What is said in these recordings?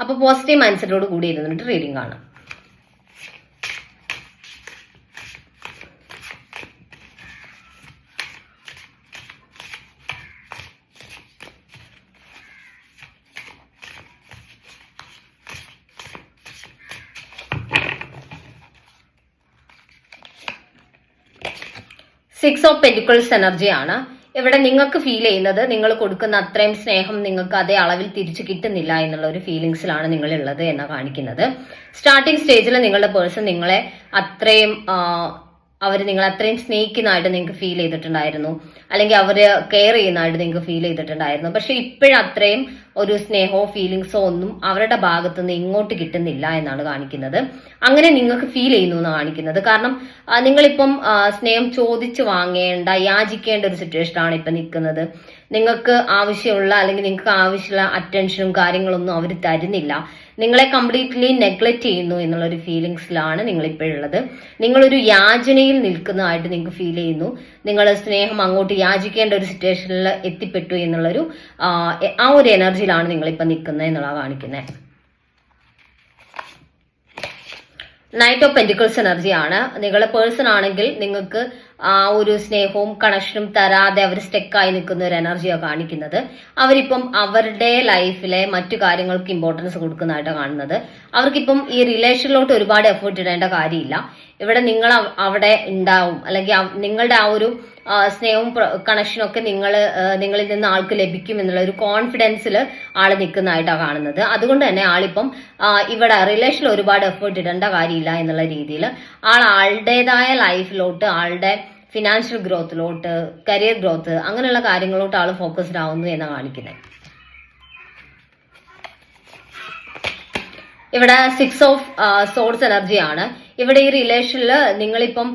അപ്പോൾ positive mind സെറ്റോട് കൂടി ഇരുന്നിട്ട് റീഡിംഗ് കാണാം. സിക്സ് ഓഫ് പെന്റിക്കിൾസ് എനർജിയാണ് ഇവിടെ നിങ്ങൾക്ക് ഫീൽ ചെയ്യുന്നത്? നിങ്ങൾ കൊടുക്കുന്ന അത്രയും സ്നേഹം നിങ്ങൾക്ക് അതേ അളവിൽ തിരിച്ചു കിട്ടുന്നില്ല എന്നുള്ള ഒരു ഫീലിങ്സിലാണ് നിങ്ങൾ ഉള്ളത് എന്നാണ് കാണിക്കുന്നത്. സ്റ്റാർട്ടിംഗ് സ്റ്റേജിൽ നിങ്ങളുടെ പേഴ്സൺ നിങ്ങളെ അത്രയും അവർ നിങ്ങൾ അത്രയും സ്നേഹിക്കുന്നതായിട്ട് നിങ്ങൾക്ക് ഫീൽ ചെയ്തിട്ടുണ്ടായിരുന്നു. അല്ലെങ്കിൽ അവർ കെയർ ചെയ്യുന്നതായിട്ട് നിങ്ങൾക്ക് ഫീൽ ചെയ്തിട്ടുണ്ടായിരുന്നു. പക്ഷെ ഇപ്പോഴും അത്രയും ഒരു സ്നേഹമോ ഫീലിങ്സോ ഒന്നും അവരുടെ ഭാഗത്തു നിന്ന് ഇങ്ങോട്ട് കിട്ടുന്നില്ല എന്നാണ് കാണിക്കുന്നത്. അങ്ങനെ നിങ്ങൾക്ക് ഫീൽ ചെയ്യുന്നു എന്ന് കാണിക്കുന്നത്. കാരണം നിങ്ങളിപ്പം സ്നേഹം ചോദിച്ചു വാങ്ങേണ്ട യാചിക്കേണ്ട ഒരു സിറ്റുവേഷനാണ് ഇപ്പം നിൽക്കുന്നത്. നിങ്ങൾക്ക് ആവശ്യമുള്ള അല്ലെങ്കിൽ നിങ്ങൾക്ക് ആവശ്യമുള്ള അറ്റൻഷനും കാര്യങ്ങളൊന്നും അവർ തരുന്നില്ല. നിങ്ങളെ കംപ്ലീറ്റ്ലി നെഗ്ലക്റ്റ് ചെയ്യുന്നു എന്നുള്ള ഒരു ഫീലിങ്സിലാണ് നിങ്ങൾ ഇപ്പോഴുള്ളത് നിങ്ങളൊരു യാചനയിൽ നിൽക്കുന്നതായിട്ട് നിങ്ങൾക്ക് ഫീൽ ചെയ്യുന്നു. നിങ്ങൾ സ്നേഹം അങ്ങോട്ട് യാചിക്കേണ്ട ഒരു സിറ്റുവേഷനിൽ എത്തിപ്പെട്ടു എന്നുള്ളൊരു ആ, ആ ഒരു എനർജിയിലാണ് നിങ്ങളിപ്പോൾ നിൽക്കുന്നത് എന്നുള്ളതാണ് കാണിക്കുന്നത് നൈറ്റ് ഓഫ് പെന്റിക്കിൾസ് ആണ്. നിങ്ങളെ പേഴ്സൺ ആണെങ്കിൽ നിങ്ങൾക്ക് ആ ഒരു സ്നേഹവും കണക്ഷനും തരാതെ അവർ സ്റ്റെക്കായി നിൽക്കുന്ന ഒരു എനർജിയാണ് കാണിക്കുന്നത്. അവരിപ്പം അവരുടെ ലൈഫിലെ മറ്റു കാര്യങ്ങൾക്ക് ഇമ്പോർട്ടൻസ് കൊടുക്കുന്നതായിട്ടാണ് കാണുന്നത്. അവർക്കിപ്പം ഈ റിലേഷനിലോട്ട് ഒരുപാട് എഫേർട്ട് ഇടേണ്ട കാര്യമില്ല. ഇവിടെ നിങ്ങൾ അവിടെ ഉണ്ടാവും. അല്ലെങ്കിൽ നിങ്ങളുടെ ആ ഒരു സ്നേഹവും കണക്ഷനും ഒക്കെ നിങ്ങൾ നിങ്ങളിൽ നിന്ന് ആൾക്ക് ലഭിക്കും എന്നുള്ള ഒരു കോൺഫിഡൻസിൽ ആൾ നിൽക്കുന്നതായിട്ടാണ് കാണുന്നത്. അതുകൊണ്ട് തന്നെ ആളിപ്പം ഇവിടെ റിലേഷൻ ഒരുപാട് എഫേർട്ട് ഇടേണ്ട കാര്യമില്ല എന്നുള്ള രീതിയിൽ ആൾ ആളുടേതായ ലൈഫിലോട്ട് ആളുടെ ഫിനാൻഷ്യൽ ഗ്രോത്തിലോട്ട് കരിയർ ഗ്രോത്ത് അങ്ങനെയുള്ള കാര്യങ്ങളോട്ട് ആൾ ഫോക്കസ്ഡ് ആവുന്നു എന്നാണ് കാണിക്കുന്നത് ഇവിടെ സിക്സ് ഓഫ് സോഴ്സ് എനർജിയാണ് ഇവിടെ ഈ റിലേഷനിൽ നിങ്ങളിപ്പം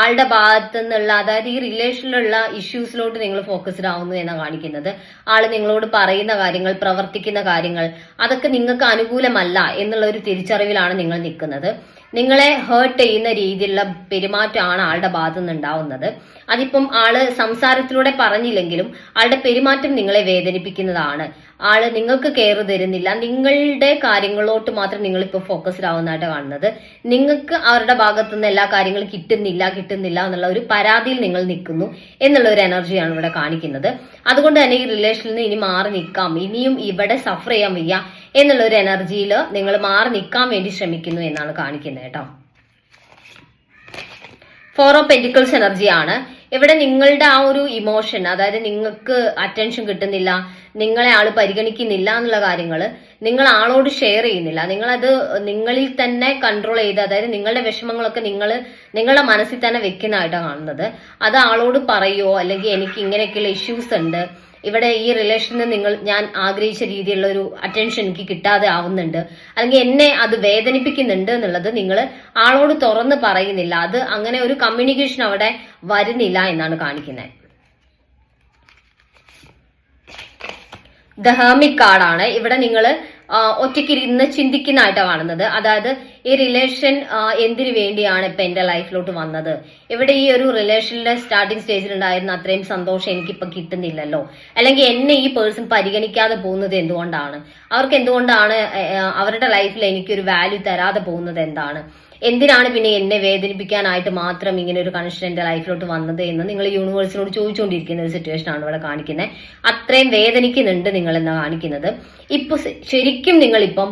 ആളുടെ ഭാഗത്ത് നിന്നുള്ള അതായത് ഈ റിലേഷനിലുള്ള ഇഷ്യൂസിലോട്ട് നിങ്ങൾ ഫോക്കസ്ഡ് ആവുന്നു എന്നാണ് കാണിക്കുന്നത്. ആൾ നിങ്ങളോട് പറയുന്ന കാര്യങ്ങൾ പ്രവർത്തിക്കുന്ന കാര്യങ്ങൾ അതൊക്കെ നിങ്ങൾക്ക് അനുകൂലമല്ല എന്നുള്ള ഒരു തിരിച്ചറിവിലാണ് നിങ്ങൾ നിൽക്കുന്നത്. നിങ്ങളെ ഹേർട്ട് ചെയ്യുന്ന രീതിയിലുള്ള പെരുമാറ്റമാണ് ആളുടെ ഭാഗത്തു നിന്ന് ഉണ്ടാവുന്നത് അതിപ്പം ആൾ സംസാരത്തിലൂടെ പറഞ്ഞില്ലെങ്കിലും ആളുടെ പെരുമാറ്റം നിങ്ങളെ വേദനിപ്പിക്കുന്നതാണ്. ആൾ നിങ്ങൾക്ക് കെയർ തരുന്നില്ല. നിങ്ങളുടെ കാര്യങ്ങളോട്ട് മാത്രം നിങ്ങൾ ഇപ്പോൾ ഫോക്കസ്ഡ് ആവുന്നതായിട്ട് കാണുന്നത്. നിങ്ങൾക്ക് അവരുടെ ഭാഗത്തുനിന്ന് എല്ലാ കാര്യങ്ങളും കിട്ടുന്നില്ല കിട്ടുന്നില്ല എന്നുള്ള ഒരു പരാതിയിൽ നിങ്ങൾ നിൽക്കുന്നു എന്നുള്ള ഒരു എനർജിയാണ് ഇവിടെ കാണിക്കുന്നത്. അതുകൊണ്ട് തന്നെ ഈ റിലേഷനിൽ നിന്ന് ഇനി മാറി നിൽക്കാം. ഇനിയും ഇവിടെ സഫർ ചെയ്യാൻ വയ്യ. എന്നുള്ള ഒരു എനർജിയിൽ നിങ്ങൾ മാറി നിൽക്കാൻ വേണ്ടി ശ്രമിക്കുന്നു എന്നാണ് കാണിക്കുന്നത് കേട്ടോ. ഫോർ ഓഫ് പെന്റിക്കിൾസ് എനർജിയാണ് ഇവിടെ നിങ്ങളുടെ ആ ഒരു ഇമോഷൻ അതായത് നിങ്ങൾക്ക് അറ്റൻഷൻ കിട്ടുന്നില്ല നിങ്ങളെ ആൾ പരിഗണിക്കുന്നില്ല എന്നുള്ള കാര്യങ്ങൾ നിങ്ങൾ ആളോട് ഷെയർ ചെയ്യുന്നില്ല. നിങ്ങളത് നിങ്ങളിൽ തന്നെ കൺട്രോൾ ചെയ്ത് അതായത് നിങ്ങളുടെ വിഷമങ്ങളൊക്കെ നിങ്ങൾ നിങ്ങളുടെ മനസ്സിൽ തന്നെ വെക്കുന്നതായിട്ടാണ് കാണുന്നത്. അത് ആളോട് പറയുമോ അല്ലെങ്കിൽ എനിക്ക് ഇങ്ങനെയൊക്കെയുള്ള ഇഷ്യൂസ് ഉണ്ട് ഇവിടെ ഈ റിലേഷനിൽ നിങ്ങൾ ഞാൻ ആഗ്രഹിച്ച രീതിയിലുള്ള ഒരു അറ്റൻഷൻ എനിക്ക് കിട്ടാതെ ആവുന്നുണ്ട്. അല്ലെങ്കിൽ എന്നെ അത് വേദനിപ്പിക്കുന്നുണ്ട് എന്നുള്ളത് നിങ്ങൾ ആളോട് തുറന്ന് പറയുന്നില്ല. അത് അങ്ങനെ ഒരു കമ്മ്യൂണിക്കേഷൻ അവിടെ വരുന്നില്ല എന്നാണ് കാണിക്കുന്നത്. ദ ഹേമിക് കാർഡാണ് ഇവിടെ നിങ്ങൾ ഒറ്റയ്ക്ക് ഇരുന്ന് ചിന്തിക്കുന്നതായിട്ടാണ് കാണുന്നത്. അതായത് ഈ റിലേഷൻ എന്തിനു വേണ്ടിയാണ് ഇപ്പൊ എന്റെ ലൈഫിലോട്ട് വന്നത്? ഇവിടെ ഈ ഒരു റിലേഷനിലെ സ്റ്റാർട്ടിംഗ് സ്റ്റേജിൽ ഉണ്ടായിരുന്ന അത്രയും സന്തോഷം എനിക്ക് ഇപ്പൊ കിട്ടുന്നില്ലല്ലോ. അല്ലെങ്കിൽ എന്നെ ഈ പേഴ്സൺ പരിഗണിക്കാതെ പോകുന്നത് എന്തുകൊണ്ടാണ്? അവർക്ക് എന്തുകൊണ്ടാണ് അവരുടെ ലൈഫിൽ എനിക്കൊരു വാല്യൂ തരാതെ പോകുന്നത് എന്താണ്? എന്തിനാണ് പിന്നെ എന്നെ വേദനിപ്പിക്കാനായിട്ട് മാത്രം ഇങ്ങനെ ഒരു കണക്ഷൻ എന്റെ ലൈഫിലോട്ട് വന്നത് എന്ന് നിങ്ങൾ യൂണിവേഴ്സിനോട് ചോദിച്ചുകൊണ്ടിരിക്കുന്ന ഒരു സിറ്റുവേഷൻ ആണ് ഇവിടെ കാണിക്കുന്നത് അത്രയും വേദനിക്കുന്നുണ്ട് നിങ്ങൾ എന്നാ കാണിക്കുന്നത്. ഇപ്പൊ ശരിക്കും നിങ്ങളിപ്പം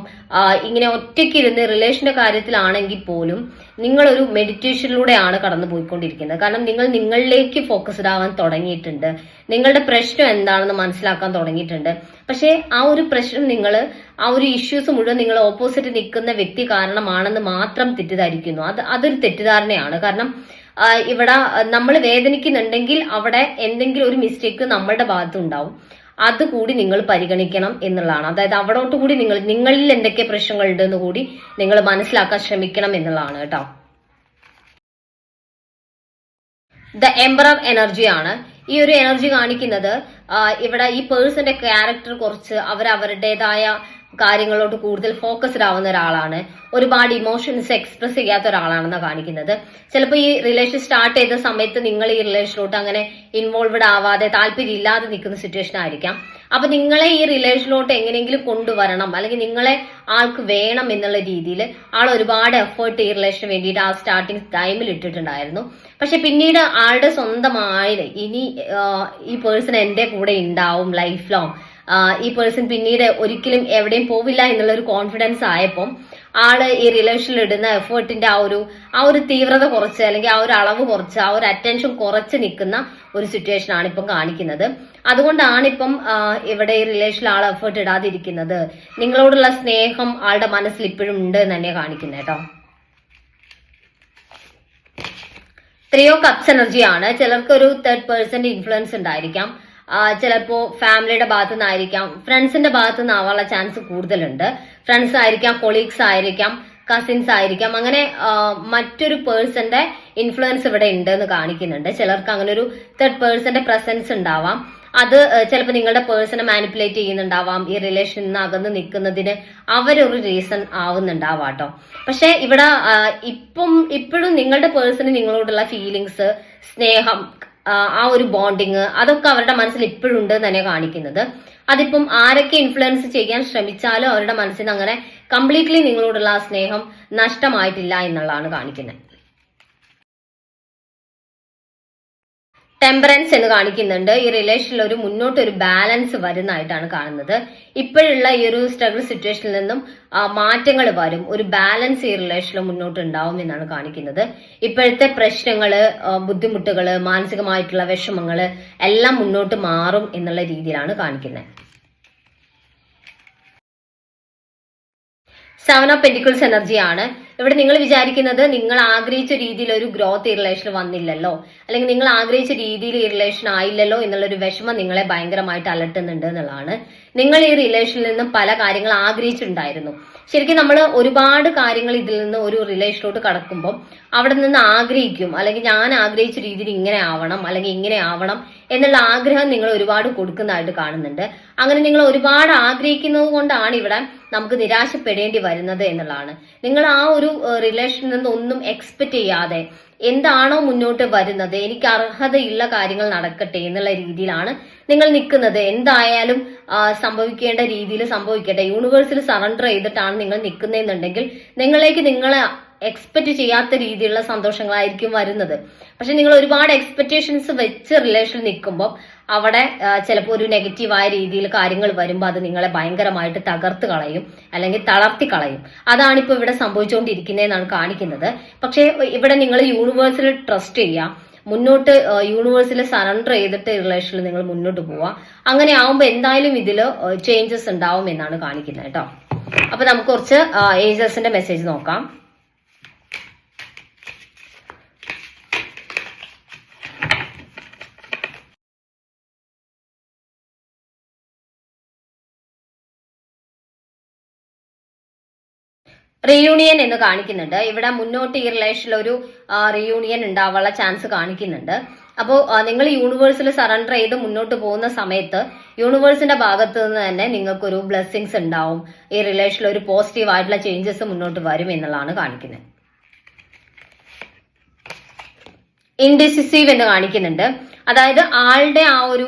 ഇങ്ങനെ ഒറ്റയ്ക്കിരുന്ന് റിലേഷന്റെ കാര്യത്തിലാണെങ്കിൽ പോലും നിങ്ങളൊരു മെഡിറ്റേഷനിലൂടെയാണ് കടന്നു പോയിക്കൊണ്ടിരിക്കുന്നത് കാരണം നിങ്ങൾ നിങ്ങളിലേക്ക് ഫോക്കസ്ഡ് ആവാൻ തുടങ്ങിയിട്ടുണ്ട്. നിങ്ങളുടെ പ്രശ്നം എന്താണെന്ന് മനസ്സിലാക്കാൻ തുടങ്ങിയിട്ടുണ്ട്. പക്ഷേ ആ ഒരു പ്രശ്നം നിങ്ങൾ ആ ഒരു ഇഷ്യൂസ് മുഴുവൻ നിങ്ങൾ ഓപ്പോസിറ്റ് നിൽക്കുന്ന വ്യക്തി കാരണമാണെന്ന് മാത്രം തെറ്റിദ്ധരിക്കുന്നു. അത് അതൊരു തെറ്റിദ്ധാരണയാണ്. കാരണം ഇവിടെ നമ്മൾ വേദനിക്കുന്നുണ്ടെങ്കിൽ അവിടെ എന്തെങ്കിലും ഒരു മിസ്റ്റേക്ക് നമ്മളുടെ ഭാഗത്തുണ്ടാവും. അത് കൂടി നിങ്ങൾ പരിഗണിക്കണം എന്നുള്ളതാണ്. അതായത് അവിടോട്ട് കൂടി നിങ്ങൾ നിങ്ങളിൽ എന്തൊക്കെ പ്രശ്നങ്ങൾ എന്ന് കൂടി നിങ്ങൾ മനസ്സിലാക്കാൻ ശ്രമിക്കണം എന്നുള്ളതാണ് കേട്ടോ. ദ എംബറർ ആണ്. ഈ ഒരു എനർജി കാണിക്കുന്നത് ഇവിടെ ഈ പേഴ്സന്റെ ക്യാരക്ടർ കുറച്ച് അവർ അവരുടേതായ കാര്യങ്ങളോട്ട് കൂടുതൽ ഫോക്കസ്ഡ് ആവുന്ന ഒരാളാണ്. ഒരുപാട് ഇമോഷൻസ് എക്സ്പ്രസ് ചെയ്യാത്ത ഒരാളാണെന്ന് കാണിക്കുന്നത്. ചിലപ്പോൾ ഈ റിലേഷൻ സ്റ്റാർട്ട് ചെയ്ത സമയത്ത് നിങ്ങൾ ഈ റിലേഷനിലോട്ട് അങ്ങനെ ഇൻവോൾവഡ് ആവാതെ താല്പര്യം ഇല്ലാതെ നിൽക്കുന്ന സിറ്റുവേഷൻ ആയിരിക്കാം. അപ്പൊ നിങ്ങളെ ഈ റിലേഷനിലോട്ട് എങ്ങനെയെങ്കിലും കൊണ്ടുവരണം അല്ലെങ്കിൽ നിങ്ങളെ ആൾക്ക് വേണം എന്നുള്ള രീതിയിൽ ആൾ ഒരുപാട് എഫേർട്ട് ഈ റിലേഷന് വേണ്ടിയിട്ട് ആ സ്റ്റാർട്ടിങ് ടൈമിൽ ഇട്ടിട്ടുണ്ടായിരുന്നു. പക്ഷെ പിന്നീട് ആളുടെ സ്വന്തമായി ഇനി ഈ പേഴ്സൺ എന്റെ കൂടെ ഉണ്ടാവും ലൈഫ് ലോങ് ഈ പേഴ്സൺ പിന്നീട് ഒരിക്കലും എവിടെയും പോവില്ല എന്നുള്ള ഒരു കോൺഫിഡൻസ് ആയപ്പോൾ ആൾ ഈ റിലേഷനിൽ ഇടുന്ന എഫേർട്ടിന്റെ ആ ഒരു ആ ഒരു തീവ്രത കുറച്ച് അല്ലെങ്കിൽ ആ ഒരു അളവ് കുറച്ച് ആ ഒരു അറ്റൻഷൻ കുറച്ച് നിൽക്കുന്ന ഒരു സിറ്റുവേഷൻ ആണ് ഇപ്പം കാണിക്കുന്നത്. അതുകൊണ്ടാണ് ഇപ്പം ഇവിടെ ഈ റിലേഷനിൽ ആൾ എഫേർട്ട് ഇടാതിരിക്കുന്നത്. നിങ്ങളോടുള്ള സ്നേഹം ആളുടെ മനസ്സിൽ ഇപ്പോഴും ഉണ്ട് എന്ന് തന്നെ കാണിക്കുന്നത് കേട്ടോ. ത്രീയോ കപ്സ് എനർജിയാണ് ചിലർക്ക് ഒരു തേർഡ് പേഴ്സന്റെ ഇൻഫ്ലുവൻസ് ഉണ്ടായിരിക്കാം. ചിലപ്പോ ഫാമിലിയുടെ ഭാഗത്തു നിന്നായിരിക്കാം ഫ്രണ്ട്സിന്റെ ഭാഗത്തു നിന്നാവാനുള്ള ചാൻസ് കൂടുതലുണ്ട്. ഫ്രണ്ട്സ് ആയിരിക്കാം കൊളീഗ്സ് ആയിരിക്കാം കസിൻസ് ആയിരിക്കാം. അങ്ങനെ മറ്റൊരു പേഴ്സന്റെ ഇൻഫ്ലുവൻസ് ഇവിടെ ഉണ്ട് എന്ന് കാണിക്കുന്നുണ്ട്. ചിലർക്ക് അങ്ങനെ ഒരു തേർഡ് പേഴ്സന്റെ പ്രസൻസ് ഉണ്ടാവാം. അത് ചിലപ്പോൾ നിങ്ങളുടെ പേഴ്സണെ മാനിപ്പുലേറ്റ് ചെയ്യുന്നുണ്ടാവാം. ഈ റിലേഷനിൽ നിന്ന് അകന്ന് നിൽക്കുന്നതിന് അവരൊരു റീസൺ ആവുന്നുണ്ടാവാം കേട്ടോ. പക്ഷെ ഇവിടെ ഇപ്പം ഇപ്പോഴും നിങ്ങളുടെ പേഴ്സണ് നിങ്ങളോടുള്ള ഫീലിങ്സ് സ്നേഹം ആ, ഒരു ബോണ്ടിങ് അതൊക്കെ അവരുടെ മനസ്സിൽ ഇപ്പോഴും ഉണ്ട് തന്നെ കാണിക്കുന്നത്. അതിപ്പം ആരൊക്കെ ഇൻഫ്ലുവൻസ് ചെയ്യാൻ ശ്രമിച്ചാലും അവരുടെ മനസ്സിൽ അങ്ങനെ കംപ്ലീറ്റ്ലി നിങ്ങളോടുള്ള ആ സ്നേഹം നഷ്ടമായിട്ടില്ല എന്നുള്ളതാണ് കാണിക്കുന്നത്. ടെമ്പറൻസ് എന്ന് കാണിക്കുന്നുണ്ട്. ഈ റിലേഷനിൽ ഒരു മുന്നോട്ട് ഒരു ബാലൻസ് വരുന്നതായിട്ടാണ് കാണുന്നത്. ഇപ്പോഴുള്ള ഈ ഒരു സ്ട്രഗിൾ സിറ്റുവേഷനിൽ നിന്നും മാറ്റങ്ങൾ വരും. ഒരു ബാലൻസ് ഈ റിലേഷനിൽ മുന്നോട്ട് ഉണ്ടാവും എന്നാണ് കാണിക്കുന്നത്. ഇപ്പോഴത്തെ പ്രശ്നങ്ങൾ ബുദ്ധിമുട്ടുകൾ മാനസികമായിട്ടുള്ള വിഷമങ്ങൾ എല്ലാം മുന്നോട്ട് മാറും എന്നുള്ള രീതിയിലാണ് കാണിക്കുന്നത്. സെവൻ ഓഫ് എനർജി ആണ്. ഇവിടെ നിങ്ങൾ വിചാരിക്കുന്നത് നിങ്ങൾ ആഗ്രഹിച്ച രീതിയിൽ ഒരു ഗ്രോത്ത് ഈ റിലേഷൻ വന്നില്ലല്ലോ. അല്ലെങ്കിൽ നിങ്ങൾ ആഗ്രഹിച്ച രീതിയിൽ ഈ റിലേഷൻ ആയില്ലല്ലോ എന്നുള്ള ഒരു വിഷമം നിങ്ങളെ ഭയങ്കരമായിട്ട് അലട്ടുന്നുണ്ട് എന്നുള്ളതാണ്. നിങ്ങൾ ഈ റിലേഷനിൽ നിന്നും പല കാര്യങ്ങൾ ആഗ്രഹിച്ചിട്ടുണ്ടായിരുന്നു. ശരിക്കും നമ്മൾ ഒരുപാട് കാര്യങ്ങൾ ഇതിൽ നിന്ന് ഒരു റിലേഷനിലോട്ട് കടക്കുമ്പോൾ അവിടെ നിന്ന് ആഗ്രഹിക്കും. അല്ലെങ്കിൽ ഞാൻ ആഗ്രഹിച്ച രീതിയിൽ ഇങ്ങനെ ആവണം അല്ലെങ്കിൽ ഇങ്ങനെ ആവണം എന്നുള്ള ആഗ്രഹം നിങ്ങൾ ഒരുപാട് കൊടുക്കുന്നതായിട്ട് കാണുന്നുണ്ട്. അങ്ങനെ നിങ്ങൾ ഒരുപാട് ആഗ്രഹിക്കുന്നത് കൊണ്ടാണ് ഇവിടെ നമുക്ക് നിരാശപ്പെടേണ്ടി വരുന്നത് എന്നുള്ളതാണ്. നിങ്ങൾ ആ ഒരു റിലേഷനിൽ നിന്ന് ഒന്നും എക്സ്പെക്ട് ചെയ്യാതെ എന്താണോ മുന്നോട്ട് വരുന്നത് എനിക്ക് അർഹതയുള്ള കാര്യങ്ങൾ നടക്കട്ടെ എന്നുള്ള രീതിയിലാണ് നിങ്ങൾ നിൽക്കുന്നത്. എന്തായാലും സംഭവിക്കേണ്ട രീതിയിൽ സംഭവിക്കട്ടെ. യൂണിവേഴ്സിൽ സറണ്ടർ ചെയ്തിട്ടാണ് നിങ്ങൾ നിൽക്കുന്നതെന്നുണ്ടെങ്കിൽ നിങ്ങളേക്ക് നിങ്ങളെ എക്സ്പെക്ട് ചെയ്യാത്ത രീതിയിലുള്ള സന്തോഷങ്ങളായിരിക്കും വരുന്നത്. പക്ഷെ നിങ്ങൾ ഒരുപാട് എക്സ്പെക്ടേഷൻസ് വെച്ച് റിലേഷൻ നിൽക്കുമ്പോൾ അവിടെ ചിലപ്പോൾ ഒരു നെഗറ്റീവായ രീതിയിൽ കാര്യങ്ങൾ വരുമ്പോൾ അത് നിങ്ങളെ ഭയങ്കരമായിട്ട് തകർത്ത് കളയും അല്ലെങ്കിൽ തളർത്തി കളയും. അതാണ് ഇപ്പോൾ ഇവിടെ സംഭവിച്ചുകൊണ്ടിരിക്കുന്നതെന്നാണ് കാണിക്കുന്നത്. പക്ഷേ ഇവിടെ നിങ്ങൾ യൂണിവേഴ്സിൽ ട്രസ്റ്റ് ചെയ്യുക മുന്നോട്ട് യൂണിവേഴ്സിൽ സറണ്ടർ ചെയ്തിട്ട് റിലേഷനിൽ നിങ്ങൾ മുന്നോട്ട് പോവുക അങ്ങനെ ആവുമ്പോൾ എന്തായാലും ഇതിൽ ചേഞ്ചസ് ഉണ്ടാവും എന്നാണ് കാണിക്കുന്നത് കേട്ടോ. അപ്പൊ നമുക്ക് കുറച്ച് ഏജസിന്റെ മെസ്സേജ് നോക്കാം. റീയൂണിയൻ എന്ന് കാണിക്കുന്നുണ്ട്. ഇവിടെ മുന്നോട്ട് ഈ റിലേഷനിൽ ഒരു റീയൂണിയൻ ഉണ്ടാവാനുള്ള ചാൻസ് കാണിക്കുന്നുണ്ട്. അപ്പോൾ നിങ്ങൾ യൂണിവേഴ്സിൽ സറണ്ടർ ചെയ്ത് മുന്നോട്ട് പോകുന്ന സമയത്ത് യൂണിവേഴ്സിന്റെ ഭാഗത്ത് നിന്ന് തന്നെ നിങ്ങൾക്കൊരു ബ്ലെസ്സിങ്സ് ഉണ്ടാവും. ഈ റിലേഷനിൽ ഒരു പോസിറ്റീവ് ആയിട്ടുള്ള ചേഞ്ചസ് മുന്നോട്ട് വരും എന്നുള്ളതാണ് കാണിക്കുന്നത്. ഇൻഡിസിസീവ് എന്ന് കാണിക്കുന്നുണ്ട്. അതായത് ആളുടെ ആ ഒരു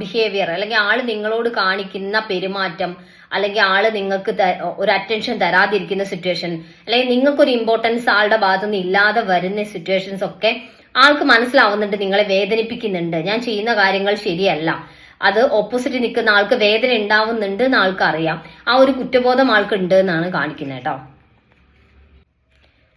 ബിഹേവിയർ അല്ലെങ്കിൽ ആൾ നിങ്ങളോട് കാണിക്കുന്ന പെരുമാറ്റം അല്ലെങ്കിൽ ആൾ നിങ്ങൾക്ക് ഒരു അറ്റൻഷൻ തരാതിരിക്കുന്ന സിറ്റുവേഷൻ അല്ലെങ്കിൽ നിങ്ങൾക്കൊരു ഇമ്പോർട്ടൻസ് ആളുടെ ഭാഗത്തുനിന്ന് ഇല്ലാതെ വരുന്ന സിറ്റുവേഷൻസ് ഒക്കെ ആൾക്ക് മനസ്സിലാവുന്നുണ്ട് നിങ്ങളെ വേദനിപ്പിക്കുന്നുണ്ട്. ഞാൻ ചെയ്യുന്ന കാര്യങ്ങൾ ശരിയല്ല. അത് ഓപ്പോസിറ്റ് നിൽക്കുന്ന ആൾക്ക് വേദന ഉണ്ടാവുന്നുണ്ട് എന്ന് ആൾക്കറിയാം. ആ ഒരു കുറ്റബോധം ആൾക്ക് ഉണ്ട് എന്നാണ് കാണിക്കുന്നത് കേട്ടോ.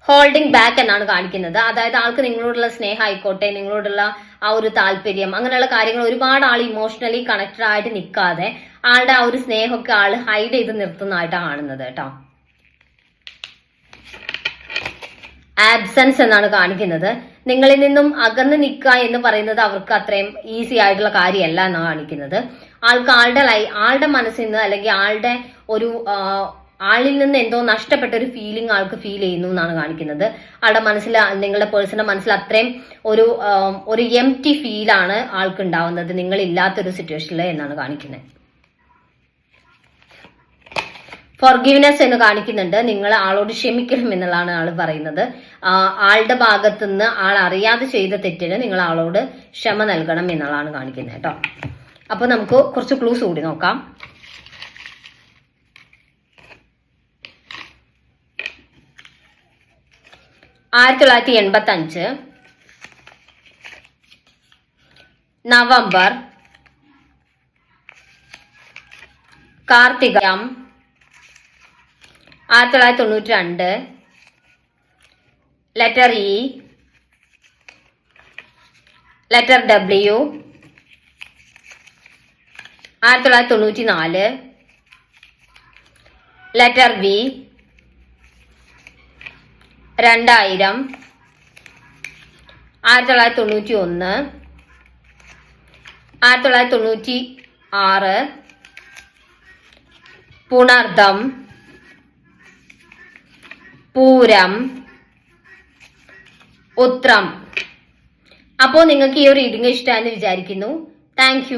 ഹോൾഡിംഗ് ബാക്ക് എന്നാണ് കാണിക്കുന്നത്. അതായത് ആൾക്ക് നിങ്ങളോടുള്ള സ്നേഹം ആയിക്കോട്ടെ നിങ്ങളോടുള്ള ആ ഒരു താല്പര്യം അങ്ങനെയുള്ള കാര്യങ്ങൾ ഒരുപാട് ആൾ ഇമോഷണലി കണക്റ്റഡ് ആയിട്ട് നിൽക്കാതെ ആളുടെ ആ ഒരു സ്നേഹമൊക്കെ ആൾ ഹൈഡ് ചെയ്ത് നിർത്തുന്നതായിട്ടാണ് കാണുന്നത് കേട്ടോ. ആബ്സെൻസ് എന്നാണ് കാണിക്കുന്നത്. നിങ്ങളിൽ നിന്നും അകന്ന് നിൽക്കുക എന്ന് പറയുന്നത് അവർക്ക് അത്രയും ഈസി ആയിട്ടുള്ള കാര്യമല്ല എന്നാണ് കാണിക്കുന്നത്. ആൾക്ക് ആളുടെ ലൈ ആളുടെ മനസ്സിൽ നിന്ന് അല്ലെങ്കിൽ ആളുടെ ഒരു ആളിൽ നിന്ന് എന്തോ നഷ്ടപ്പെട്ട ഒരു ഫീലിംഗ് ആൾക്ക് ഫീൽ ചെയ്യുന്നു എന്നാണ് കാണിക്കുന്നത്. ആളുടെ മനസ്സിൽ നിങ്ങളുടെ പേഴ്സണൽ മനസ്സിൽ അത്രയും ഒരു ഒരു എം ടി ഫീലാണ് ആൾക്ക് ഉണ്ടാവുന്നത്. നിങ്ങളില്ലാത്തൊരു സിറ്റുവേഷനിൽ എന്നാണ് കാണിക്കുന്നത്. ഫോർഗീവ്നെസ് എന്ന് കാണിക്കുന്നുണ്ട്. നിങ്ങൾ ആളോട് ക്ഷമിക്കണം എന്നുള്ളതാണ് ആൾ പറയുന്നത്. ആളുടെ ആളുടെ ഭാഗത്തുനിന്ന് ആൾ അറിയാതെ ചെയ്ത തെറ്റിന് നിങ്ങൾ ആളോട് ക്ഷമ നൽകണം എന്നുള്ളതാണ് കാണിക്കുന്നത് കേട്ടോ. അപ്പൊ നമുക്ക് കുറച്ച് ക്ലൂസ് കൂടി നോക്കാം. ആയിരത്തി തൊള്ളായിരത്തി എൺപത്തി അഞ്ച് നവംബർ. കാർത്തികം. ആയിരത്തി തൊള്ളായിരത്തി തൊണ്ണൂറ്റി രണ്ട് ലെറ്റർ ഇ. Letter W. ആയിരത്തി തൊള്ളായിരത്തി തൊണ്ണൂറ്റി നാല് ലെറ്റർ വി. രണ്ടായിരം. ആയിരത്തി തൊള്ളായിരത്തി തൊണ്ണൂറ്റി ഒന്ന് ആയിരത്തി തൊള്ളായിരത്തി തൊണ്ണൂറ്റി ആറ് പുണർദം. പൂരം. ഉത്രം. അപ്പോൾ നിങ്ങൾക്ക് ഈ ഒരു റീഡിംഗ് ഇഷ്ടമായെന്ന് വിചാരിക്കുന്നു. താങ്ക്